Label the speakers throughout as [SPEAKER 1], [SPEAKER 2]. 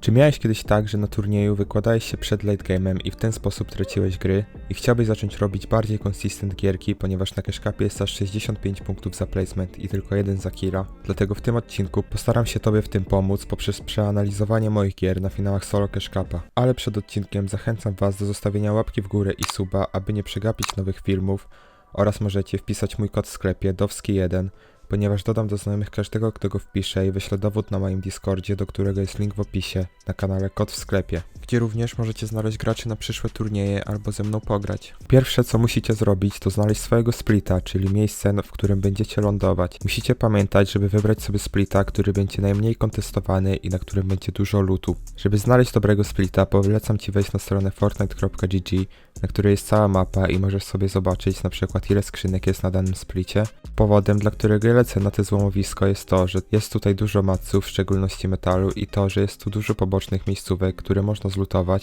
[SPEAKER 1] Czy miałeś kiedyś tak, że na turnieju wykładałeś się przed late game'em i w ten sposób traciłeś gry i chciałbyś zacząć robić bardziej consistent gierki, ponieważ na cashcapie jest aż 65 punktów za placement i tylko jeden za killa? Dlatego w tym odcinku postaram się Tobie w tym pomóc poprzez przeanalizowanie moich gier na finałach solo cashcapa. Ale przed odcinkiem zachęcam Was do zostawienia łapki w górę i suba, aby nie przegapić nowych filmów oraz możecie wpisać mój kod w sklepie dowski1 ponieważ dodam do znajomych każdego, kto go wpisze i wyślę dowód na moim Discordzie, do którego jest link w opisie, na kanale Kod w sklepie, gdzie również możecie znaleźć graczy na przyszłe turnieje albo ze mną pograć. Pierwsze co musicie zrobić to znaleźć swojego splita, czyli miejsce, w którym będziecie lądować. Musicie pamiętać, żeby wybrać sobie splita, który będzie najmniej kontestowany i na którym będzie dużo lootu. Żeby znaleźć dobrego splita, polecam Ci wejść na stronę fortnite.gg, na której jest cała mapa i możesz sobie zobaczyć na przykład ile skrzynek jest na danym splicie. Powodem, dla którego lecę na to złomowisko jest to, że jest tutaj dużo maców, w szczególności metalu i to, że jest tu dużo pobocznych miejscówek, które można zlutować,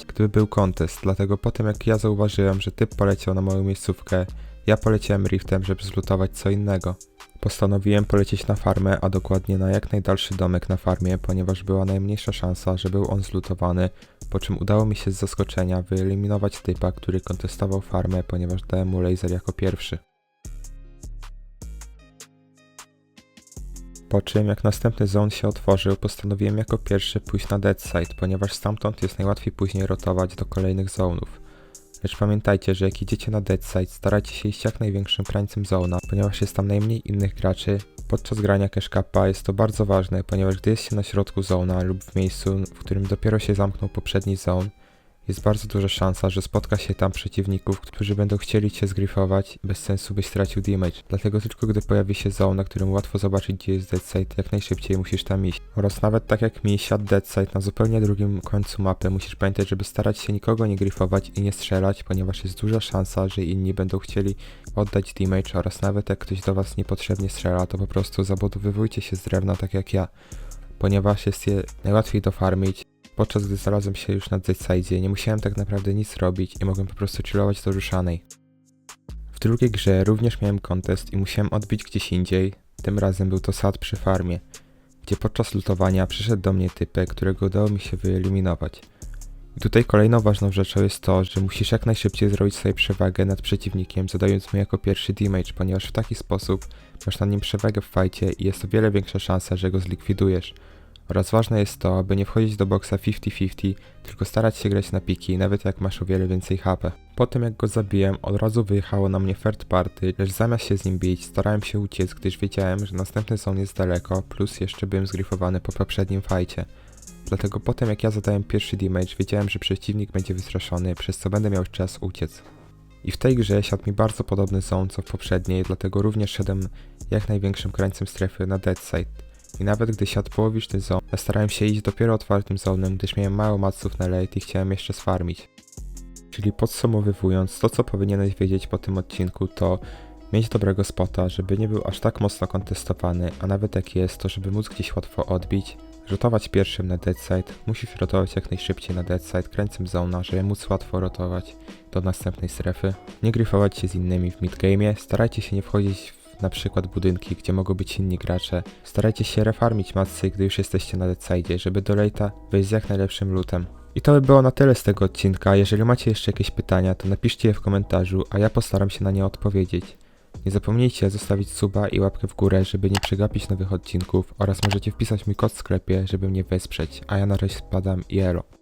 [SPEAKER 1] gdyby był kontest. Dlatego potem jak ja zauważyłem, że typ poleciał na moją miejscówkę, ja poleciałem riftem, żeby zlutować co innego. Postanowiłem polecieć na farmę, a dokładnie na jak najdalszy domek na farmie, ponieważ była najmniejsza szansa, że był on zlutowany, po czym udało mi się z zaskoczenia wyeliminować typa, który kontestował farmę, ponieważ dałem mu laser jako pierwszy. Po czym, jak następny zone się otworzył, postanowiłem jako pierwszy pójść na dead side, ponieważ stamtąd jest najłatwiej później rotować do kolejnych zonów. Lecz pamiętajcie, że jak idziecie na dead side, starajcie się iść jak największym krańcem zona, ponieważ jest tam najmniej innych graczy. Podczas grania cash cupa jest to bardzo ważne, ponieważ gdy jest się na środku zona lub w miejscu, w którym dopiero się zamknął poprzedni zone, jest bardzo duża szansa, że spotka się tam przeciwników, którzy będą chcieli cię zgrifować, bez sensu byś stracił damage. Dlatego tylko gdy pojawi się zone, na którym łatwo zobaczyć gdzie jest dead side, jak najszybciej musisz tam iść. Oraz nawet tak jak mi siadł dead side na zupełnie drugim końcu mapy, musisz pamiętać, żeby starać się nikogo nie grifować i nie strzelać, ponieważ jest duża szansa, że inni będą chcieli oddać damage oraz nawet jak ktoś do was niepotrzebnie strzela, to po prostu zabudowywujcie się z drewna tak jak ja, ponieważ jest je najłatwiej dofarmić, Podczas gdy znalazłem się już na Deadside, nie musiałem tak naprawdę nic robić i mogłem po prostu chillować do ruszanej. W drugiej grze również miałem kontest i musiałem odbić gdzieś indziej, tym razem był to sad przy farmie, gdzie podczas lutowania przyszedł do mnie typek, którego udało mi się wyeliminować. I tutaj kolejną ważną rzeczą jest to, że musisz jak najszybciej zrobić sobie przewagę nad przeciwnikiem, zadając mu jako pierwszy damage, ponieważ w taki sposób masz nad nim przewagę w fajcie i jest o wiele większa szansa, że go zlikwidujesz. Oraz ważne jest to, aby nie wchodzić do boksa 50-50, tylko starać się grać na piki, nawet jak masz o wiele więcej HP. Po tym jak go zabiłem, od razu wyjechało na mnie third party, lecz zamiast się z nim bić, starałem się uciec, gdyż wiedziałem, że następny zone jest daleko, plus jeszcze byłem zgrifowany po poprzednim fajcie. Dlatego potem jak ja zadałem pierwszy damage, wiedziałem, że przeciwnik będzie wystraszony, przez co będę miał czas uciec. I w tej grze siadł mi bardzo podobny zone co w poprzedniej, dlatego również szedłem jak największym krańcem strefy na dead side. I nawet gdy siadł połowiczny zone, ja starałem się iść dopiero otwartym zonem, gdyż miałem mało maców na late i chciałem jeszcze sfarmić. Czyli podsumowywując, to co powinieneś wiedzieć po tym odcinku to mieć dobrego spota, żeby nie był aż tak mocno kontestowany, a nawet jak jest, to żeby móc gdzieś łatwo odbić, rotować pierwszym na deadside, musisz rotować jak najszybciej na deadside, kręcem zona, żeby móc łatwo rotować do następnej strefy, nie gryfować się z innymi w midgame'ie, starajcie się nie wchodzić w na przykład budynki, gdzie mogą być inni gracze. Starajcie się refarmić macy, gdy już jesteście na deadside, żeby do late'a wejść z jak najlepszym lootem. I to by było na tyle z tego odcinka. Jeżeli macie jeszcze jakieś pytania, to napiszcie je w komentarzu, a ja postaram się na nie odpowiedzieć. Nie zapomnijcie zostawić suba i łapkę w górę, żeby nie przegapić nowych odcinków oraz możecie wpisać mój kod w sklepie, żeby mnie wesprzeć. A ja na razie spadam i elo.